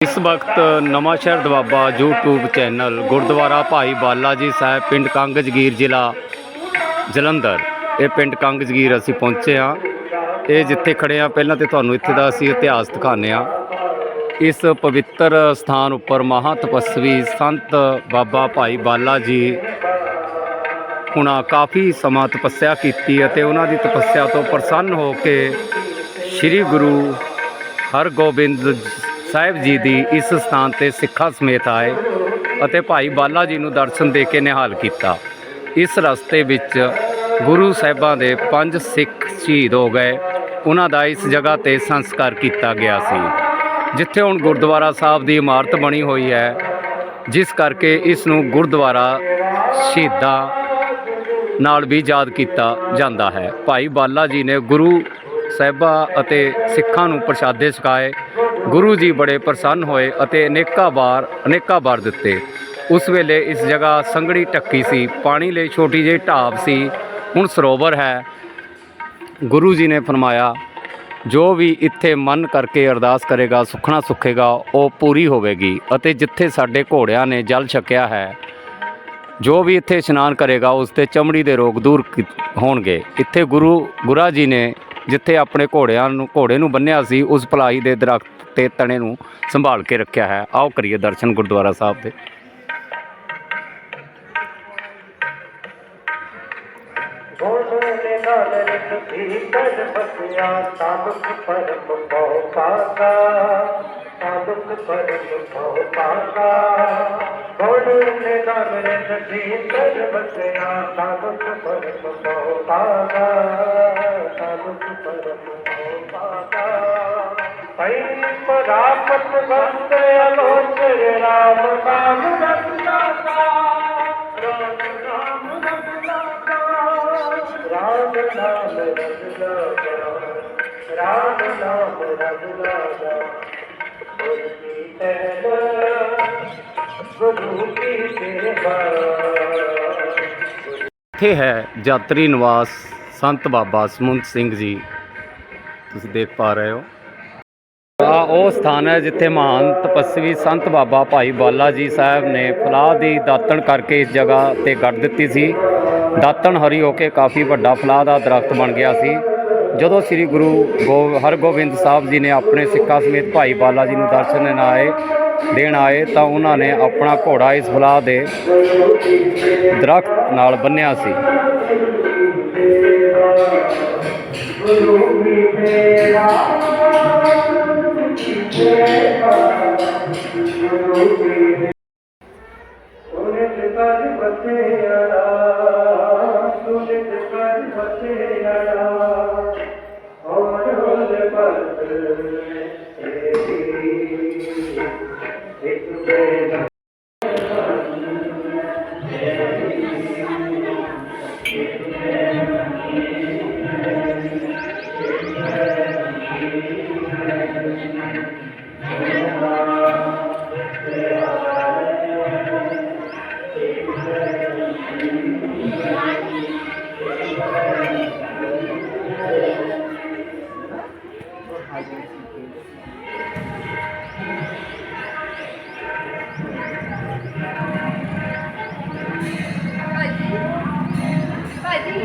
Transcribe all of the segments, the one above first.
ਇਸ ਵਕਤ ਨਵਾਂ ਸ਼ਹਿਰ ਦਵਾਬਾ YouTube ਚੈਨਲ ਗੁਰਦੁਆਰਾ ਭਾਈ ਬਾਲਾ ਜੀ ਸਾਹਿਬ, ਪਿੰਡ ਕੰਗ ਜਗੀਰ ਜ਼ਿਲ੍ਹਾ ਜਲੰਧਰ। ਇਹ ਪਿੰਡ ਕੰਗ ਜਗੀਰ ਅਸੀਂ ਪਹੁੰਚੇ ਹਾਂ। ਇਹ ਜਿੱਥੇ ਖੜੇ ਆ ਪਹਿਲਾਂ ਤੇ ਤੁਹਾਨੂੰ ਇੱਥੇ ਦਾ ਅਸੀਂ ਇਤਿਹਾਸ ਦਿਖਾਉਂਦੇ ਹਾਂ। ਇਸ ਪਵਿੱਤਰ ਸਥਾਨ ਉੱਪਰ ਮਹਾ ਤਪਸਵੀ ਸੰਤ ਬਾਬਾ ਭਾਈ ਬਾਲਾ ਜੀ ਹੁਣਾ ਕਾਫੀ ਸਮਾਂ ਤਪੱਸਿਆ ਕੀਤੀ ਅਤੇ ਉਹਨਾਂ ਦੀ ਤਪੱਸਿਆ ਤੋਂ ਪ੍ਰਸੰਨ ਹੋ ਕੇ ਸ੍ਰੀ ਗੁਰੂ ਹਰਗੋਬਿੰਦ ਸਾਹਿਬ ਜੀ ਦੀ ਇਸ ਸਥਾਨ ਤੇ ਸਿੱਖਾਂ ਸਮੇਤ ਆਏ ਅਤੇ ਭਾਈ ਬਾਲਾ ਜੀ ਨੂੰ ਦਰਸ਼ਨ ਦੇ ਕੇ ਨਿਹਾਲ ਕੀਤਾ। ਇਸ ਰਸਤੇ ਵਿੱਚ ਗੁਰੂ ਸਾਹਿਬਾਂ ਦੇ ਪੰਜ ਸਿੱਖ ਸ਼ਹੀਦ ਹੋ ਗਏ। ਉਹਨਾਂ ਦਾ ਇਸ ਜਗ੍ਹਾ ਤੇ ਸੰਸਕਾਰ ਕੀਤਾ ਗਿਆ ਸੀ, ਜਿੱਥੇ ਹੁਣ ਗੁਰਦੁਆਰਾ ਸਾਹਿਬ ਦੀ ਇਮਾਰਤ ਬਣੀ ਹੋਈ ਹੈ, ਜਿਸ ਕਰਕੇ ਇਸ ਨੂੰ ਗੁਰਦੁਆਰਾ ਸ਼ਹੀਦਾਂ ਨਾਲ ਵੀ ਯਾਦ ਕੀਤਾ ਜਾਂਦਾ ਹੈ। ਭਾਈ ਬਾਲਾ ਜੀ ਨੇ ਗੁਰੂ ਸਾਹਿਬਾਂ ਅਤੇ ਸਿੱਖਾਂ ਨੂੰ ਪ੍ਰਸ਼ਾਦੇ ਛਕਾਏ ਗੁਰੂ ਜੀ ਬੜੇ ਪ੍ਰਸੰਨ ਹੋਏ ਅਤੇ ਅਨੇਕਾਂ ਵਾਰ ਅਨੇਕਾਂ ਵਾਰ ਦਿੱਤੇ। ਉਸ ਵੇਲੇ ਇਸ ਜਗ੍ਹਾ ਸੰਗੜੀ ਟੱਕੀ ਸੀ, ਪਾਣੀ ਲਈ ਛੋਟੀ ਜਿਹੀ ਢਾਬ ਸੀ। ਹੁਣ ਸਰੋਵਰ ਹੈ। ਗੁਰੂ ਜੀ ਨੇ ਫਰਮਾਇਆ, ਜੋ ਵੀ ਇੱਥੇ ਮਨ ਕਰਕੇ ਅਰਦਾਸ ਕਰੇਗਾ, ਸੁਖਣਾ ਸੁਖੇਗਾ, ਉਹ ਪੂਰੀ ਹੋਵੇਗੀ ਅਤੇ ਜਿੱਥੇ ਸਾਡੇ ਘੋੜਿਆਂ ਨੇ ਜਲ ਛਕਿਆ ਹੈ, ਜੋ ਵੀ ਇੱਥੇ ਇਸ਼ਨਾਨ ਕਰੇਗਾ, ਉਸ ਤੇ ਚਮੜੀ ਦੇ ਰੋਗ ਦੂਰ ਹੋਣਗੇ। ਇੱਥੇ ਗੁਰੂ, ਗੁਰਾ ਜੀ ਨੇ ਜਿੱਥੇ ਆਪਣੇ ਘੋੜਿਆਂ ਨੂੰ, ਘੋੜੇ ਨੂੰ ਬੰਨਿਆ ਸੀ, ਉਸ ਭਲਾਈ ਦੇ ਦਰਖਤ ਤੇ ਤਣੇ ਨੂੰ ਸੰਭਾਲ ਕੇ ਰੱਖਿਆ ਹੈ। ਆਓ ਕਰੀਏ ਦਰਸ਼ਨ ਗੁਰਦੁਆਰਾ ਸਾਹਿਬ ਦੇ। ਭੀਤਰ ਬਸਿਆ ਸਾਧੁਕ ਪਰਮ ਪਉ ਪਾਗਾ ਸਾਧੁਕ ਪਰਮ ਪਉ ਪਾਗਾ ਬੋਲੇ ਨਾਲ ਰਿਤ ਭੀਤਰ ਬਸਿਆ ਸਾਧੁਕ ਪਰਮ ਪਉ ਪਾਗਾ ਸਾਧੁਕ ਪਰਮ ਪਉ ਪਈ ਪਰਾਪਤ ਬੰਦ ਅਲੋਚ ਰਾਮ ਨਾਮ ਰਤਨਾ ਰਾਮ ਨਾਮ ਰਤਨਾ ਰਾਮ ਨਾਮ ਰਤਨਾ ਰਾਮ ਨਾਮ ਰਤਨਾ ਗੁਰੂ ਕੀ ਗੁਰੂ ਇੱਥੇ ਹੈ ਯਾਤਰੀ ਨਿਵਾਸ ਸੰਤ ਬਾਬਾ ਸਮੁੰਦ ਸਿੰਘ ਜੀ। ਤੁਸੀਂ ਦੇਖ ਪਾ ਰਹੇ ਹੋ। ਆ ਉਹ ਸਥਾਨ ਹੈ ਜਿੱਥੇ ਮਹਾਨ ਤਪਸਵੀ ਸੰਤ ਬਾਬਾ ਭਾਈ ਬਾਲਾ ਜੀ ਸਾਹਿਬ ਨੇ ਫਲਾਹ ਦੀ ਦਾਤਣ ਕਰਕੇ ਇਸ ਜਗ੍ਹਾ ਤੇ ਗੱਡ ਦਿੱਤੀ ਸੀ। ਦਾਤਣ ਹਰੀ ਹੋ ਕੇ ਕਾਫੀ ਵੱਡਾ ਫਲਾਹ ਦਾ ਦਰਖਤ ਬਣ ਗਿਆ ਸੀ। ਜਦੋਂ ਸ੍ਰੀ ਗੁਰੂ ਗੋ, ਹਰਗੋਬਿੰਦ ਸਾਹਿਬ ਜੀ ਨੇ ਆਪਣੇ ਸਿੱਖਾਂ ਸਮੇਤ ਭਾਈ ਬਾਲਾ ਜੀ ਨੂੰ ਦਰਸ਼ਨ ਦੇਣ ਆਏ ਦੇਣ ਆਏ ਤਾਂ ਉਹਨਾਂ ਨੇ ਆਪਣਾ ਘੋੜਾ ਇਸ ਫਲਾਹ ਦੇ ਦਰਖਤ ਨਾਲ ਬੰਨਿਆ ਸੀ। ਸੁਨਿਤ I think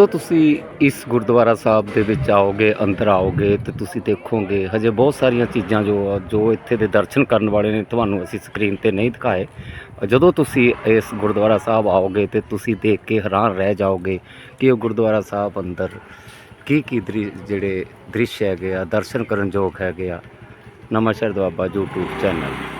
ਤੂੰ ਜਦੋਂ ਤੁਸੀਂ ਇਸ ਗੁਰਦੁਆਰਾ ਸਾਹਿਬ ਦੇ ਵਿੱਚ ਆਓਗੇ ਅੰਦਰ ਆਓਗੇ ਤੇ ਤੁਸੀਂ ਦੇਖੋਗੇ ਹਜੇ ਬਹੁਤ ਸਾਰੀਆਂ ਚੀਜ਼ਾਂ ਜੋ ਆ, ਜੋ ਇੱਥੇ ਦੇ ਦਰਸ਼ਨ ਕਰਨ ਵਾਲੇ ਨੇ ਤੁਹਾਨੂੰ ਅਸੀਂ ਸਕਰੀਨ ਤੇ ਨਹੀਂ ਦਿਖਾਏ। ਜਦੋਂ ਤੁਸੀਂ ਇਸ ਗੁਰਦੁਆਰਾ ਸਾਹਿਬ ਆਓਗੇ ਤੇ ਤੁਸੀਂ ਦੇਖ ਕੇ ਹੈਰਾਨ ਰਹਿ ਜਾਓਗੇ ਕਿ ਉਹ ਗੁਰਦੁਆਰਾ ਸਾਹਿਬ ਅੰਦਰ ਕੀ ਕੀ ਦ੍ਰਿ ਜਿਹੜੇ ਦ੍ਰਿਸ਼ ਹੈਗੇ ਆ ਦਰਸ਼ਨ ਕਰਨ ਯੋਗ ਹੈਗੇ ਆ। ਨਮਸਕਾਰ ਦੁਆਬਾ YouTube ਚੈਨਲ।